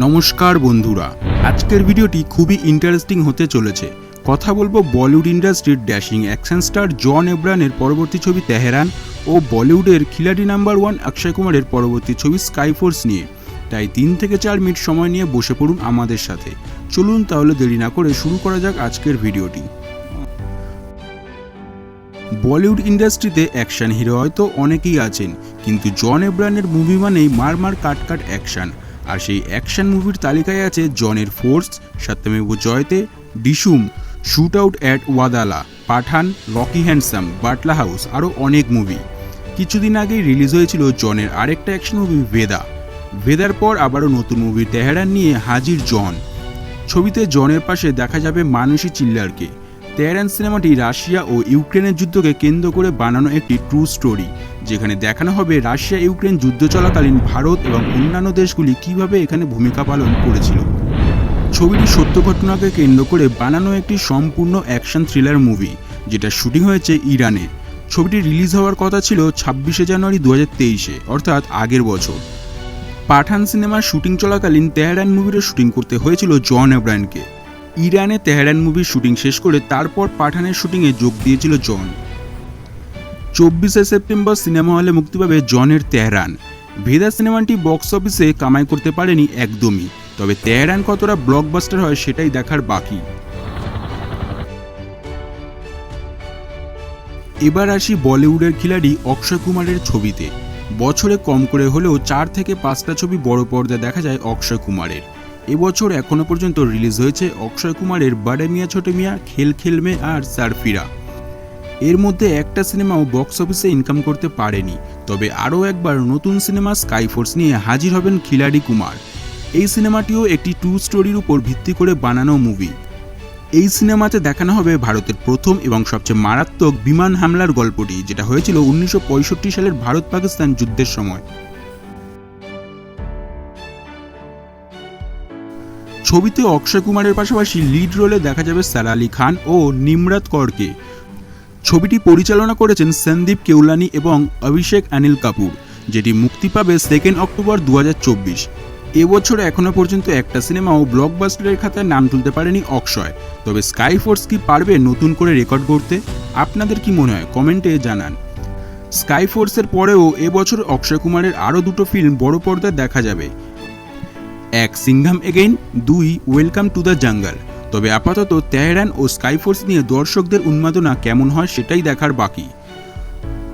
নমস্কার বন্ধুরা। আজকের ভিডিওটি খুবই ইন্টারেস্টিং হতে চলেছে। কথা বলব বলিউড ইন্ডাস্ট্রির ড্যাশিং অ্যাকশন স্টার জন এব্রানের পরবর্তী ছবি তেহরান ও বলিউডের খিলাড়ি নাম্বার ওয়ান অক্ষয় কুমারের পরবর্তী ছবি স্কাইফোর্স নিয়ে। তাই তিন থেকে চার মিনিট সময় নিয়ে বসে পড়ুন আমাদের সাথে। চলুন তাহলে দেরি না করে শুরু করা যাক আজকের ভিডিওটি। বলিউড ইন্ডাস্ট্রিতে অ্যাকশন হিরো হয়তো অনেকেই আছেন, কিন্তু জন এব্রানের মুভি মানেই মার মার কাট কাট অ্যাকশন। আর সেই অ্যাকশন মুভির তালিকায় আছে জনের force, Satyameva Jayate, Dishoom, shoot out at Wadala, Pathaan Rocky handsome, Batla house আরও অনেক মুভি। কিছুদিন আগেই রিলিজ হয়েছিল জনের আরেকটা অ্যাকশন মুভি, ভেদা। ভেদার পর আবারও নতুন মুভি তেহরান নিয়ে হাজির জন। ছবিতে জনের পাশে দেখা যাবে মানসী চিল্লারকে। তেহরান সিনেমাটি রাশিয়া ও ইউক্রেনের যুদ্ধকে কেন্দ্র করে বানানো একটি ট্রু স্টোরি যেখানে দেখানো হবে রাশিয়া ইউক্রেন যুদ্ধ চলাকালীন ভারত এবং অন্যান্য দেশগুলি কীভাবে এখানে ভূমিকা পালন করেছিল। ছবিটি সত্য ঘটনাকে কেন্দ্র করে বানানো একটি সম্পূর্ণ অ্যাকশন থ্রিলার মুভি, যেটা শুটিং হয়েছে ইরানে। ছবিটি রিলিজ হওয়ার কথা ছিল ছাব্বিশে জানুয়ারি দু তেইশে, অর্থাৎ আগের বছর। পাঠান সিনেমার শুটিং চলাকালীন তেহরান মুভিরও শুটিং করতে হয়েছিল জন এব্রায়নকে ইরানে তেহরান মুভির শুটিং শেষ করে তারপর পাঠানের শুটিংয়ে যোগ দিয়েছিল জন। চব্বিশে সেপ্টেম্বর সিনেমা হলে মুক্তি পাবে জনের তেহরান। ভেদা সিনেমাটি বক্স অফিসে কামাই করতে পারেনি একদমই, তবে তেহরান কতটা ব্লকবাস্টার হয় সেটাই দেখার বাকি। এবার আসি বলিউডের খিলাড়ি অক্ষয় কুমারের ছবিতে। বছরে কম করে হলেও চার থেকে পাঁচটা ছবি বড় পর্দায় দেখা যায় অক্ষয় কুমারের। এবছর এখনও পর্যন্ত রিলিজ হয়েছে অক্ষয় কুমারের বাডে মিয়া ছোটে মিয়া, খেল খেলমে আর সারফিরা। এর মধ্যে একটা সিনেমাও বক্স অফিসে ইনকাম করতে পারেনি। তবে আরও একবার নতুন সিনেমা স্কাইফোর্স নিয়ে হাজির হবেন খিলাড়ি কুমার। এই সিনেমাটিও একটি টু স্টোরির উপর ভিত্তি করে বানানো মুভি এই সিনেমাতে দেখানো হবে ভারতের প্রথম এবং সবচেয়ে মারাত্মক বিমান হামলার গল্পটি, যেটা হয়েছিল উনিশশো পঁয়ষট্টি সালের ভারত পাকিস্তান যুদ্ধের সময়। ছবিতে অক্ষয় কুমারের পাশাপাশি লিড রোলে দেখা যাবে সারা আলী খান ও নিমরাত করকে। ছবিটি পরিচালনা করেছেন সন্দীপ কেউলানি এবং অভিষেক অনিল কাপুর, যেটি মুক্তি পাবে সেকেন্ড অক্টোবর দু এবছর এখনও পর্যন্ত একটা সিনেমাও ব্লকবাস্টারের খাতায় নাম তুলতে পারেনি অক্ষয়। তবে স্কাই ফোর্স কি পারবে নতুন করে রেকর্ড করতে আপনাদের কি মনে হয়? কমেন্টে জানান। স্কাই ফোর্সের পরেও এবছর অক্ষয় কুমারের আরও দুটো ফিল্ম বড় পর্দায় দেখা যাবে। এক, সিংঘাম এগেইন দুই ওয়েলকাম টু দ্য জাঙ্গল তবে আপাতত তেহরান ও স্কাইফোর্স নিয়ে দর্শকদের উন্মাদনা কেমন হয় সেটাই দেখার বাকি।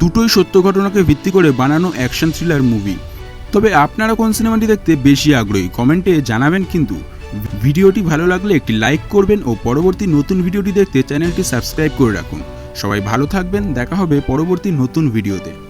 দুটোই সত্য ঘটনাকে ভিত্তি করে বানানো অ্যাকশন থ্রিলার মুভি। তবে আপনারা কোন সিনেমাটি দেখতে বেশি আগ্রহী কমেন্টে জানাবেন কিন্তু। ভিডিওটি ভালো লাগলে একটি লাইক করবেন ও পরবর্তী নতুন ভিডিওটি দেখতে চ্যানেলটি সাবস্ক্রাইব করে রাখুন। সবাই ভালো থাকবেন, দেখা হবে পরবর্তী নতুন ভিডিওতে।